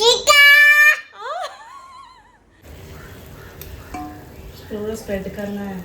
शिका पूरा स्प्रेड करना है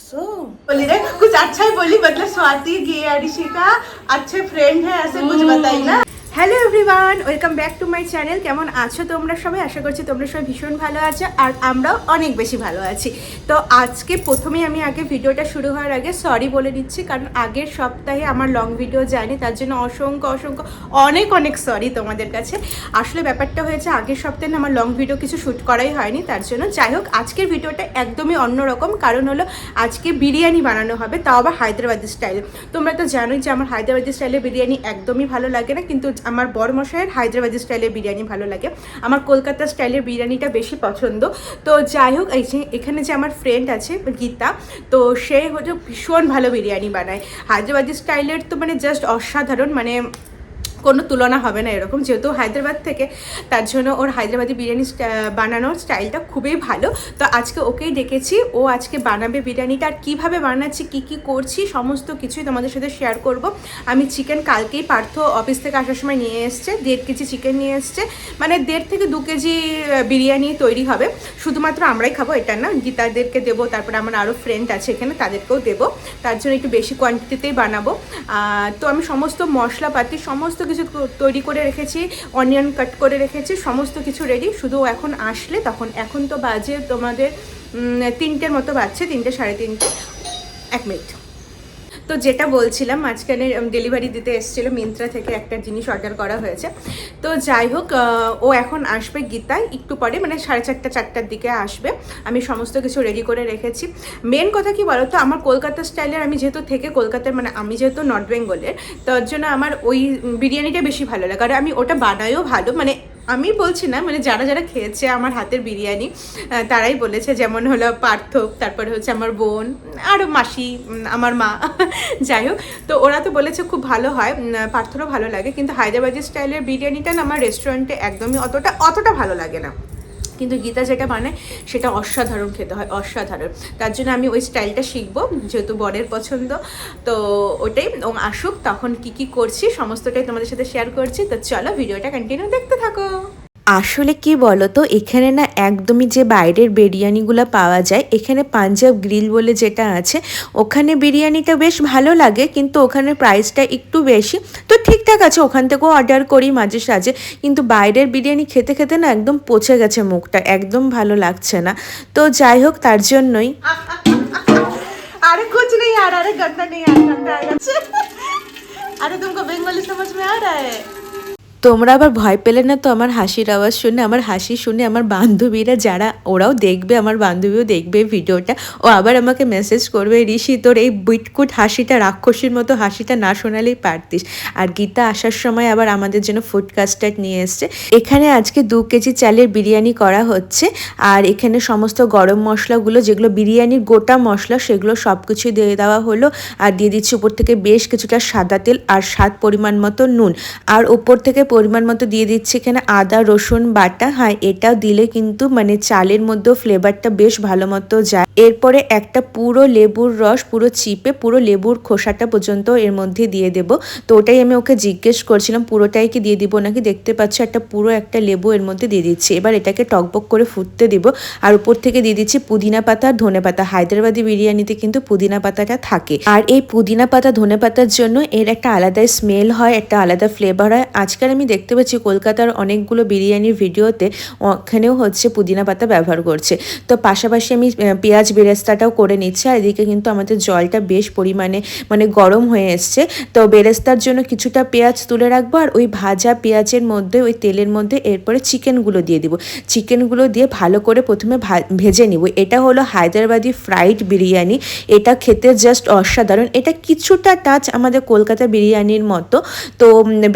सो बोली रे कुछ अच्छा ही बोली मतलब स्वाति की है ऋषिका अच्छे फ्रेंड है ऐसे कुछ बताई ना। Hello everyone welcome back to my channel কেমন আছো তোমরা সবাই? আশা করছি তোমরা সবাই ভীষণ ভালো আছো আর আমরাও অনেক বেশি ভালো আছি। তো আজকে প্রথমেই আমি আগে ভিডিওটা শুরু হওয়ার আগে সরি বলে দিচ্ছি, কারণ আগের সপ্তাহে আমার লং ভিডিও যায়নি, তার জন্য অসংখ্য অসংখ্য, অনেক অনেক সরি তোমাদের কাছে। আসলে ব্যাপারটা হয়েছে, আগের সপ্তাহে আমার লং ভিডিও কিছু শ্যুট করাই হয়নি, তার জন্য যাই হোক, আজকের ভিডিওটা একদমই অন্যরকম। কারণ হলো, আজকে বিরিয়ানি বানানো হবে, তাও আবার হায়দ্রাবাদি স্টাইল তোমরা তো জানোই যে আমার হায়দ্রাবাদি স্টাইলে বিরিয়ানি একদমই ভালো লাগে না, কিন্তু আমার বড় মশাইয়ের হায়দ্রাবাদি স্টাইলের বিরিয়ানি ভালো লাগে। আমার কলকাতা স্টাইলের বিরিয়ানিটা বেশি পছন্দ। তো যাই হোক, এই যে এখানে যে আমার ফ্রেন্ড আছে, গীতা, তো সে হচ্ছে ভীষণ ভালো বিরিয়ানি বানায়। হায়দ্রাবাদি স্টাইলের তো মানে জাস্ট অসাধারণ মানে কোনো তুলনা হবে না এরকম। যেহেতু হায়দ্রাবাদ থেকে, তার জন্য ওর হায়দ্রাবাদি বিরিয়ানি বানানোর স্টাইলটা খুবই ভালো। তো আজকে ওকেই ডেকেছি। ও আজকে বানাবে বিরিয়ানিটা আর কীভাবে বানাচ্ছি, কী কী করছি, সমস্ত কিছুই তোমাদের সাথে শেয়ার করব। আমি চিকেন কালকেই পার্থ অফিস থেকে আসার সময় নিয়ে এসছে, দেড় কেজি চিকেন নিয়ে এসছে। মানে দেড় থেকে দু কেজি বিরিয়ানি তৈরি হবে। শুধুমাত্র আমরাই খাব, এটা না, গীতাদেরকে দেবো, তারপরে আমার আরও ফ্রেন্ড আছে এখানে, তাদেরকেও দেবো। তার জন্য একটু বেশি কোয়ান্টিটিতেই বানাবো। তো আমি সমস্ত মশলাপাতি, সমস্ত কিছু তৈরি করে রেখেছি অনিয়ন কাট করে রেখেছি, সমস্ত কিছু রেডি শুধু এখন আসলে তখন, এখন তো বাজে তোমাদের তিনটের মতো বাজছে, তিনটে সাড়ে তিনটে, এক মিনিট তো যেটা বলছিলাম, মাঝখানে ডেলিভারি দিতে এসেছিল মিন্ত্রা থেকে একটা জিনিস অর্ডার করা হয়েছে। তো যাই হোক ও এখন আসবে গীতায়, একটু পরে মানে সাড়ে চারটা, চারটার দিকে আসবে। আমি সমস্ত কিছু রেডি করে রেখেছি। মেন কথা কি বলতো, আমার কলকাতা স্টাইলের আমি যেহেতু থেকে কলকাতার মানে আমি যেহেতু নর্থ বেঙ্গলের তার জন্য আমার ওই বিরিয়ানিটা বেশি ভালো লাগে। আর আমি ওটা বানাইও ভালো মানে আমি বলছি না মানে যারা যারা খেয়েছে আমার হাতের বিরিয়ানি তারাই বলেছে, যেমন হলো পার্থ তারপরে হচ্ছে আমার বোন আরও মাসি আমার মা, যাই হোক। তো ওরা তো বলেছে খুব ভালো হয় পার্থরও ভালো লাগে, কিন্তু হায়দ্রাবাদি স্টাইলের বিরিয়ানিটা না আমার রেস্টুরেন্টে একদমই অতটা অতটা ভালো লাগে না। কিন্তু গীতা যেটা বানায় সেটা অসাধারণ খেতে হয়, অসাধারণ। তার জন্য আমি ওই স্টাইলটা শিখব, যেহেতু বরের পছন্দ। তো ওটাই ও আসুক, তখন কি কি করছি, সমস্তটাই তোমাদের সাথে শেয়ার করছি। তো চলো, ভিডিওটা কন্টিনিউ দেখতে থাকো। আসলে কি বলতো, এখানে না একদমই যে বাইরের বিরিয়ানিগুলো পাওয়া যায়, এখানে পাঞ্জাব গ্রিল বলে যেটা আছে, ওখানে বিরিয়ানিটা বেশ ভালো লাগে, কিন্তু ওখানে প্রাইসটা একটু বেশি। তো ঠিকঠাক আছে, ওখান থেকেও অর্ডার করি মাঝে সাঝে, কিন্তু বাইরের বিরিয়ানি খেতে খেতে না একদম পচে গেছে মুখটা, একদম ভালো লাগছে না। তো যাই হোক, তার জন্যই। আরে কুছ আর, আরে আরে বেঙ্গলি সমঝ মে আ তোমরা আবার ভয় পেলে না তো আমার হাসির আওয়াজ শুনে, আমার হাসি শুনে আমার বান্ধবীরা যারা, ওরাও দেখবে, আমার বান্ধবীও দেখবে ভিডিওটা। ও আবার আমাকে মেসেজ করবে, ঋষি, তোর এই বিটকুট হাসিটা, রাক্ষসীর মতো হাসিটা না শোনালেই পারতিস। আর গীতা আসার সময় আবার আমাদের জন্য ফুড কাস্টার্ড নিয়ে এসছে। এখানে আজকে দু কেজি চালের বিরিয়ানি করা হচ্ছে। আর এখানে সমস্ত গরম মশলাগুলো, যেগুলো বিরিয়ানির গোটা মশলা, সেগুলো সব কিছু দিয়ে দেওয়া হলো। আর দিয়ে দিচ্ছি উপর থেকে বেশ কিছুটা সাদা তেল আর স্বাদ পরিমাণ মতো নুন। আর উপর থেকে পরিমাণ মতো দিয়ে দিচ্ছি এখানে আদা, রসুন, বাটা। হ্যাঁ এটাও দিলে কিন্তু মানে চালের মধ্যেও ফ্লেভারটা বেশ ভালো মতো যায়। এরপরে একটা পুরো লেবুর রস, পুরো চিপে পুরো লেবুর খোসাটা পর্যন্ত এর মধ্যে দিয়ে দেব। তো ওটাই আমি ওকে জিজ্ঞেস করছিলাম, পুরোটাই কি দিয়ে দিব নাকি? দেখতে পাচ্ছ একটা পুরো একটা লেবু এর মধ্যে দিয়ে দিচ্ছি। এবার এটাকে টকবক করে ফুটতে দিব। আর উপর থেকে দিয়ে দিচ্ছি পুদিনা পাতা আর ধনে পাতা। হায়দ্রাবাদি বিরিয়ানিতে কিন্তু পুদিনা পাতাটা থাকে। আর এই পুদিনা পাতা, ধনে পাতার জন্য এর একটা আলাদা স্মেল হয়, একটা আলাদা ফ্লেভার হয়। আজকাল আমি দেখতে পাচ্ছি কলকাতার অনেকগুলো বিরিয়ানির ভিডিওতে ওখানেও হচ্ছে পুদিনা পাতা ব্যবহার করছে। তো পাশাপাশি আমি পেঁয়াজ বেরেস্তাটাও করে নিচ্ছি আর এদিকে কিন্তু আমাদের জলটা বেশ পরিমাণে মানে গরম হয়ে এসছে। তো বেরেস্তার জন্য কিছুটা পেঁয়াজ তুলে রাখব আর ওই ভাজা পেঁয়াজের মধ্যে, ওই তেলের মধ্যে এরপরে চিকেনগুলো দিয়ে দিব। চিকেনগুলো দিয়ে ভালো করে প্রথমে ভেজে নিব। এটা হলো হায়দ্রাবাদি ফ্রাইড বিরিয়ানি। এটা খেতে জাস্ট অসাধারণ। এটা কিছুটা টাচ আমাদের কলকাতা বিরিয়ানির মতো। তো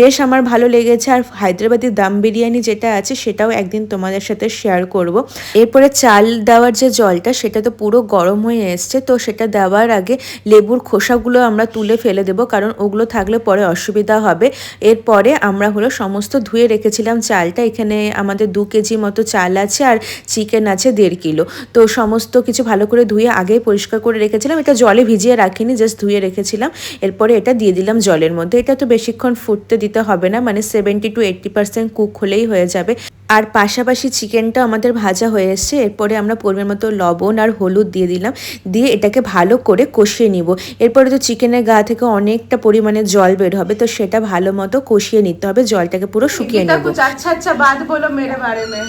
বেশ আমার ভালো লেগেছে দিয়েছে আর হায়দ্রাবাদি দাম বিরিয়ানি যেটা আছে সেটাও একদিন তোমাদের সাথে শেয়ার করব। এরপরে চাল দেওয়ার যে জলটা সেটা তো পুরো গরম হয়ে এসছে, তো সেটা দেওয়ার আগে লেবুর খোসাগুলো আমরা তুলে ফেলে দেবো, কারণ ওগুলো থাকলে পরে অসুবিধা হবে। এরপরে আমরা হলো সমস্ত ধুয়ে রেখেছিলাম চালটা, এখানে আমাদের দু কেজি মতো চাল আছে আর চিকেন আছে দেড় কিলো। তো সমস্ত কিছু ভালো করে ধুয়ে আগেই পরিষ্কার করে রেখেছিলাম, এটা জলে ভিজিয়ে রাখিনি জাস্ট ধুয়ে রেখেছিলাম। এরপরে এটা দিয়ে দিলাম জলের মধ্যে, এটা তো বেশিক্ষণ ফুটতে দিতে হবে না মানে seventy two eighty percent cook হলেই হয়ে যাবে আর পাশাপাশি চিকেনটা আমাদের ভাজা হয়ে এসছে এরপরে আমরা পরিমাণ মতো লবণ আর হলুদ দিয়ে দিলাম দিয়ে এটাকে ভালো করে কষিয়ে নিব এরপরে তো চিকেনের গা থেকে অনেকটা পরিমাণে জল বের হবে তো সেটা ভালো মতো কষিয়ে নিতে হবে জলটাকে পুরো শুকিয়ে गीता নেব कुछ अच्छा अच्छा बात बोलो मेरे बारे में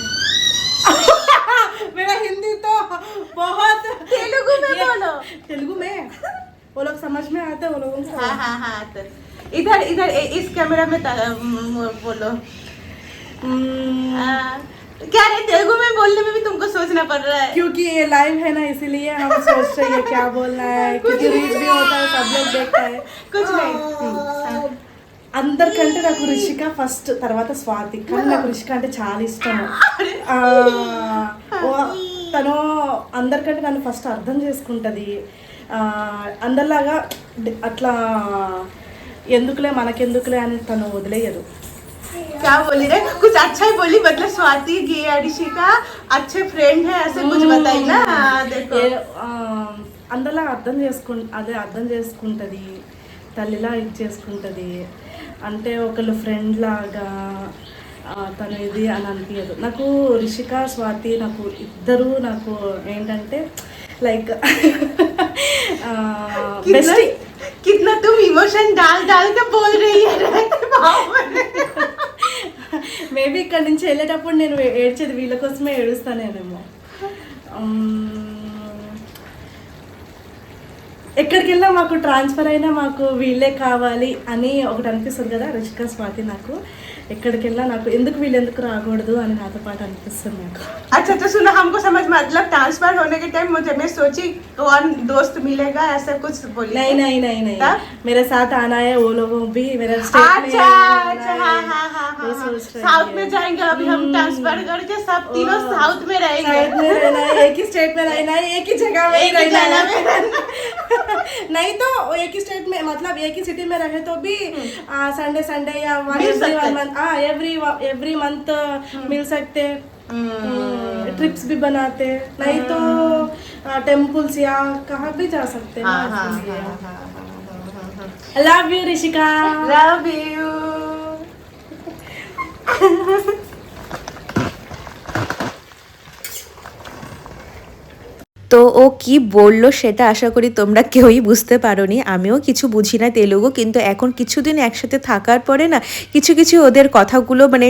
मेरा हिंदी तो बहुत तेलुगु में ये- बोलो तेलुगु में वो लोग समझ में आते हैं वो लोगों को हाँ हाँ हाँ तो इधर इधर ए- इस कैमरा में ता- म- बोलो हम्म, हाँ। क्या रे तेलुगु में बोलने में भी तुमको सोचना पड़ रहा है क्योंकि ये लाइव है ना इसीलिए हम सोच रहे हैं क्या बोलना है क्योंकि रीच भी होता है सब लोग देखता है कुछ नहीं हाँ। అందరికంటే నాకు రిషిక ఫస్ట్ తర్వాత స్వాతి కానీ నాకు రిషిక అంటే చాలా ఇష్టం ఆ, ఓ- తను అందరికంటే నన్ను ఫస్ట్ అర్థం చేసుకుంటుంది ఆ, అందరిలాగా డి- అట్లా ఎందుకులే మనకెందుకులే అని తను వదిలేయదు क्या बोली रे कुछ अच्छा ही बोली मतलब स्वाति गे अडिशिका अच्छे फ्रेंड है ऐसे कुछ बताई ना हाँ, देखो ఏ- ఆ, అందరిలా అర్థం చేసుకు అదే అర్థం చేసుకుంటుంది తల్లిలా ఇది చేసుకుంటుంది అంటే ఒకళ్ళు ఫ్రెండ్ లాగా ఆ, తను ఇది అని అనిపించదు నాకు రిషిక స్వాతి నాకు ఇద్దరు నాకు ఏంటంటే లైక్ कितना బెస్ట్ कितना तुम इमोशन डाल डाल के बोल रही है रे बाप रे। మేబీ ఇక్కడ నుంచి వెళ్ళేటప్పుడు నేను ఏడ్చేది వీళ్ళ కోసమే ఏడుస్తానేమో ఎక్కడికి వెళ్ళినా మాకు ట్రాన్స్ఫర్ అయినా మాకు వీళ్ళే కావాలి అని ఒకటి అనిపిస్తుంది కదా రుచిక స్వాతి నాకు ఎక్కడికి వెళ్ళినా నాకు ఎందుకు వీళ్ళు ఎందుకు రాకూడదు అని నాతో పాటు అనిపిస్తుంది నాకు अच्छा तो सुनो हमको समझ मतलब ट्रांसफर होने के टाइम मुझे मैं सोची कौन दोस्त मिलेगा ऐसा कुछ बोली नहीं नहीं नहीं नहीं तब? मेरे साथ आना है वो लोगों भी मेरा स्टेट में अच्छा आना अच्छा है। हाँ हाँ हाँ वो हाँ सोच रही साउथ है। में जाएंगे अभी हम ट्रांसफर करके सब तीनों ओ, साउथ में रहेंगे साउथ में रहना है एक ही स्टेट में रहना है एक ही जगह में ही एक ही रहना जगह में है नहीं तो एक ही स्टेट में मतलब एक ही सिटी में रहे तो भी संडे संडे या एवरी वन मंथ हाँ एवरी एवरी मंथ मिल सकते। हम्म। ट्रिप्स भी बनाते। नहीं तो टेम्पल्स या कहाँ भी जा सकते हाँ। Love you Rishika love you তো ও কি বলল সেটা আশা করি তোমরা কেউই বুঝতে পারোনি। আমিও কিছু বুঝি না তেলুগু, কিন্তু এখন কিছুদিন একসাথে থাকার পরে না কিছু কিছু ওদের কথাগুলো মানে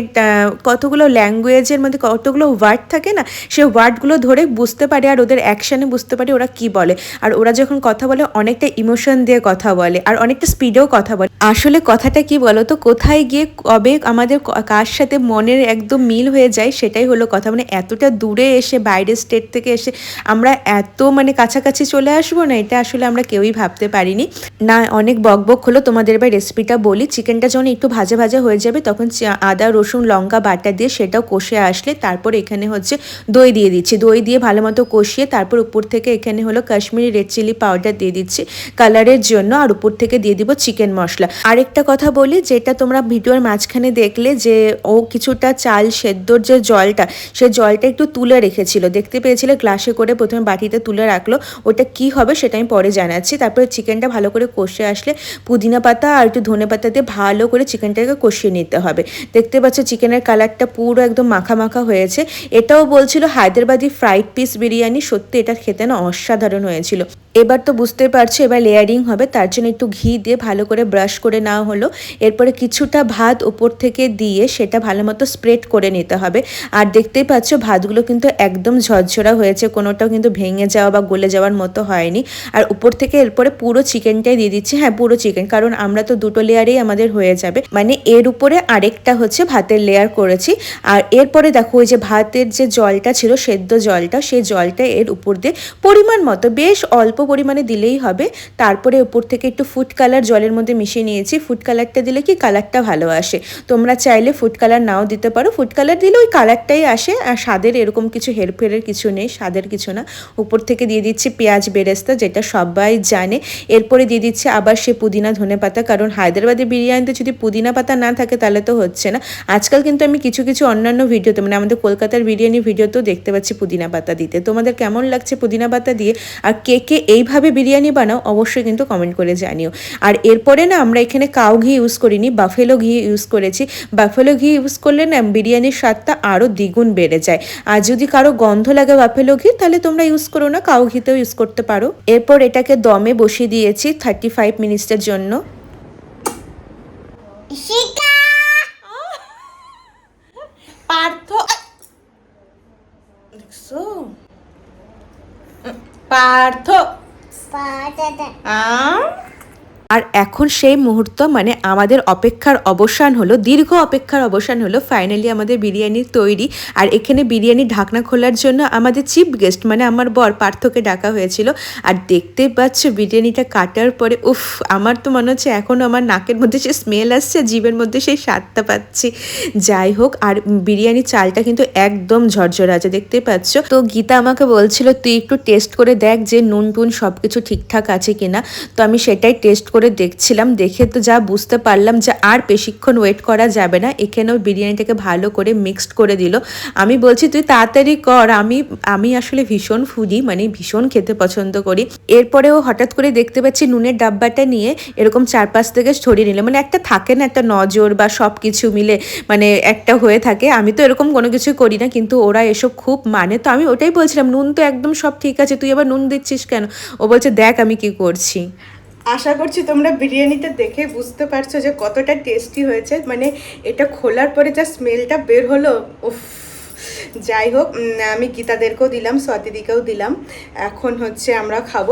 কতগুলো ল্যাঙ্গুয়েজের মধ্যে কতগুলো ওয়ার্ড থাকে না, সে ওয়ার্ডগুলো ধরে বুঝতে পারি আর ওদের অ্যাকশানে বুঝতে পারি ওরা কি বলে। আর ওরা যখন কথা বলে অনেকটা ইমোশন দিয়ে কথা বলে আর অনেকটা স্পিডেও কথা বলে। আসলে কথাটা কি বলো তো কোথায় গিয়ে কবে আমাদের কার সাথে মনের একদম মিল হয়ে যায় সেটাই হলো কথা। মানে এতটা দূরে এসে, বাইরের স্টেট থেকে এসে আমরা এত মানে কাছাকাছি চলে আসব না, এটা আসলে আমরা কেউই ভাবতে পারিনি। না, অনেক বকবক হলো, তোমাদের এবার রেসিপিটা বলি। চিকেনটা যখন একটু ভাজা ভাজা হয়ে যাবে, তখন আদা, রসুন, লঙ্কা, বাটা দিয়ে সেটাও কষে আসলে, তারপর এখানে হচ্ছে দই দিয়ে দিচ্ছি। দই দিয়ে ভালো মতো কষিয়ে তারপর উপর থেকে এখানে হলো কাশ্মীরি রেড চিলি পাউডার দিয়ে দিচ্ছি কালারের জন্য, আর উপর থেকে দিয়ে দিব চিকেন মশলা। আরেকটা কথা বলি, যেটা তোমরা ভিডিওর মাঝখানে দেখলে যে, ও কিছুটা চাল সেদ্ধর যে জলটা, সে জলটা একটু তুলে রেখেছিল। দেখতে পেয়েছিলে গ্লাসে করে প্রথমে বাটিতে তুলে রাখল, ওটা কি হবে সেটা আমি পরে জানাচ্ছি। তারপরে চিকেনটা ভালো করে কষে আসলে পুদিনা পাতা আর একটু ধনে পাতা দিয়ে ভালো করে চিকেনটাকে কষিয়ে নিতে হবে। দেখতে পাচ্ছ চিকেনের কালারটা পুরো একদম মাখা মাখা হয়েছে। এটাও বলছিল হায়দ্রাবাদি ফ্রাইড পিস বিরিয়ানি, সত্যি এটা খেতে না অসাধারণ হয়েছিল। এবার তো বুঝতে পারছ, এবার লেয়ারিং হবে, তার জন্য একটু ঘি দিয়ে ভালো করে ব্রাশ করে নেওয়া হলো। এরপরে কিছুটা ভাত উপর থেকে দিয়ে সেটা ভালো মতো স্প্রেড করে নিতে হবে। আর দেখতেই পাচ্ছ, ভাতগুলো কিন্তু একদম ঝরঝরা হয়েছে, কোনোটাও কিন্তু ভেঙে যাওয়া বা গলে যাওয়ার মতো হয়নি। আর উপর থেকে এরপরে পুরো চিকেনটাই দিয়ে দিচ্ছি। হ্যাঁ পুরো চিকেন কারণ আমরা তো দুটো লেয়ারেই আমাদের হয়ে যাবে। মানে এর উপরে আরেকটা হচ্ছে ভাতের লেয়ার করেছি। আর এরপরে দেখো, ওই যে ভাতের যে জলটা ছিল, সেদ্ধ জলটা, সেই জলটা এর উপর দিয়ে পরিমাণ মতো, বেশ অল্প পরিমাণে দিলেই হবে। তারপরে উপর থেকে একটু ফুড কালার জলের মধ্যে মিশিয়ে নিয়েছি। ফুড কালারটা দিলে কি কালারটা ভালো আসে? তোমরা চাইলে ফুড কালার নাও দিতে পারো। ফুড কালার দিলে ওই কালারটাই আসে। আর স্বাদের এরকম কিছু হেরফেরের কিছু নেই, স্বাদের কিছু না। উপর থেকে দিয়ে দিচ্ছি পেঁয়াজ বেরেস্তা, যেটা সবাই জানে। এরপরে দিয়ে দিচ্ছে আবার সে পুদিনা ধনে পাতা। কারণ হায়দ্রাবাদের বিরিয়ানিতে যদি পুদিনা পাতা না থাকে, তাহলে তো হচ্ছে না। আজকাল কিন্তু আমি কিছু কিছু অন্যান্য ভিডিওতে মানে আমাদের কলকাতার বিরিয়ানি ভিডিওতেও দেখতে পাচ্ছি পুদিনা পাতা দিতে। তোমাদের কেমন লাগছে পুদিনা পাতা দিয়ে? আর কে কে এইভাবে বিরিয়ানি বানাও, অবশ্যই কিন্তু কমেন্ট করে জানিও। আর এরপরে না, আমরা এখানে কাউ ঘি ইউজ করিনি বাফেলো ঘি ইউজ করেছি। বাফেলো ঘি ইউজ করলে না, বিরিয়ানির স্বাদটা আরও দ্বিগুণ বেড়ে যায়। আর যদি কারও গন্ধ লাগে বাফেলো ঘি, তাহলে তোমরা ইউজ করো না কাউ ঘিতেও ইউজ করতে পারো। এরপর এটাকে দমে বসিয়ে দিয়েছি থার্টি ফাইভ মিনিটসের জন্য। পার্থ পার্থ 啊在 আর এখন সেই মুহূর্ত মানে আমাদের অপেক্ষার অবসান হলো, দীর্ঘ অপেক্ষার অবসান হলো ফাইনালি আমাদের বিরিয়ানি তৈরি। আর এখানে বিরিয়ানি ঢাকনা খোলার জন্য আমাদের চিফ গেস্ট মানে আমার বর পার্থকে ডাকা হয়েছিল। আর দেখতে পাচ্ছ বিরিয়ানিটা কাটার পরে, উফ, আমার তো মনে হচ্ছে এখনও আমার নাকের মধ্যে সে স্মেল আসছে, জিভের মধ্যে সেই স্বাদটা পাচ্ছি। যাই হোক, আর বিরিয়ানি চালটা কিন্তু একদম ঝরঝরে আছে, দেখতে পাচ্ছ? তো গীতা আমাকে বলছিল, তুই একটু টেস্ট করে দেখ যে নুন টুন সব কিছু ঠিকঠাক আছে কিনা? তো আমি সেটাই টেস্ট করে দেখছিলাম, দেখে তো যা বুঝতে পারলাম যে আর বেশিক্ষণ ওয়েট করা যাবে না। এখানেও বিরিয়ানিটাকে ভালো করে মিক্সড করে দিল। আমি বলছি, তুই তাড়াতাড়ি কর। আমি আমি আসলে ভীষণ ফুডি মানে ভীষণ খেতে পছন্দ করি। এরপরেও হঠাৎ করে দেখতে পাচ্ছি, নুনের ডাব্বাটা নিয়ে এরকম চারপাশ থেকে ছড়িয়ে নিলে। মানে একটা থাকে না, একটা নজর বা সব কিছু মিলে মানে একটা হয়ে থাকে। আমি তো এরকম কোনো কিছু করি না, কিন্তু ওরা এসব খুব মানে। তো আমি ওটাই বলছিলাম, নুন তো একদম সব ঠিক আছে, তুই আবার নুন দিচ্ছিস কেন? ও বলছে, দেখ আমি কি করছি। আশা করছি তোমরা বিরিয়ানিটা দেখে বুঝতে পারছ যে কতটা টেস্টি হয়েছে। মানে এটা খোলার পরে যা স্মেলটা বের হলো, উফ। যাই হোক আমি গীতাদেরকেও দিলাম, স্বাতিদিকেও দিলাম। এখন হচ্ছে আমরা খাব।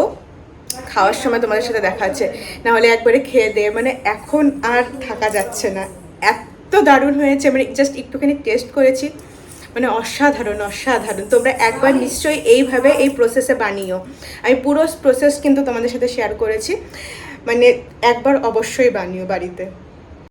খাওয়ার সময় তোমাদের সাথে দেখা আছে নাহলে একবারে খেয়ে দে। মানে এখন আর থাকা যাচ্ছে না। এত দারুণ হয়েছে। মানে জাস্ট একটুখানি টেস্ট করেছি। মানে অসাধারণ অসাধারণ। তোমরা একবার নিশ্চয়ই এইভাবে এই প্রসেসে বানিও। আমি পুরো প্রসেস কিন্তু তোমাদের সাথে শেয়ার করেছি। মানে একবার অবশ্যই বানিও বাড়িতে।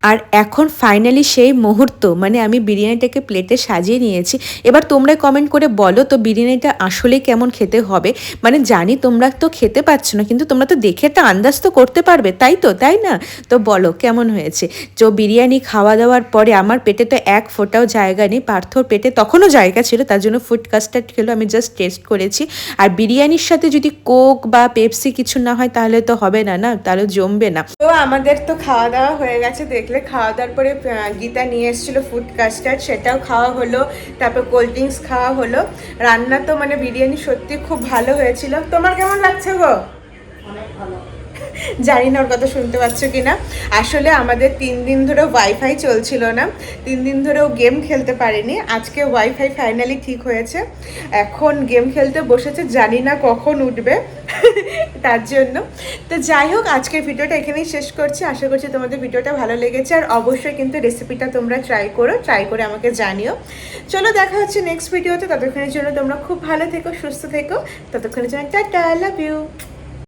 আর এখন ফাইনালি সেই মুহূর্ত মানে আমি বিরিয়ানিটাকে প্লেটে সাজিয়ে নিয়েছি। এবার তোমরা কমেন্ট করে বলো তো বিরিয়ানিটা আসলে কেমন খেতে হবে? মানে জানি তোমরা তো খেতে পাচ্ছ না, কিন্তু তোমরা তো দেখে একটা আন্দাজ তো করতে পারবে, তাই তো, তাই না? তো বলো, কেমন হয়েছে? তো বিরিয়ানি খাওয়া দাওয়ার পরে আমার পেটে তো এক ফোঁটাও জায়গা নেই, পার্থর পেটে তখনও জায়গা ছিল, তার জন্য ফুড কাস্টার্ড খেলো, আমি জাস্ট টেস্ট করেছি। আর বিরিয়ানির সাথে যদি কোক বা পেপসি কিছু না হয়, তাহলে তো হবে না না? তাহলে জমবে না। তো আমাদের তো খাওয়া দাওয়া হয়ে গেছে দেখলে খাওয়া দাওয়ার পরে গীতা নিয়ে এসেছিল ফুড কাস্টার্ড সেটাও খাওয়া হলো। তারপর কোল্ড ড্রিঙ্কস খাওয়া হলো। রান্না তো মানে বিরিয়ানি সত্যি খুব ভালো হয়েছিল। তোমার কেমন লাগছে গো? জানি না ওর কথা শুনতে পাচ্ছ কি না আসলে আমাদের তিন দিন ধরে ওয়াইফাই চলছিল না। তিন দিন ধরে ও গেম খেলতে পারেনি। আজকে ওয়াইফাই ফাইনালি ঠিক হয়েছে। এখন গেম খেলতে বসেছে, জানি না কখন উঠবে। তার জন্য। তো যাই হোক, আজকের ভিডিওটা এখানেই শেষ করছি। আশা করছি তোমাদের ভিডিওটা ভালো লেগেছে। আর অবশ্যই কিন্তু রেসিপিটা তোমরা ট্রাই করো ট্রাই করে আমাকে জানিও। চলো দেখা হচ্ছে নেক্সট ভিডিওতে ততক্ষণের জন্য তোমরা খুব ভালো থেকো, সুস্থ থেকো। ততক্ষণের জন্য টাটা লাভ ইউ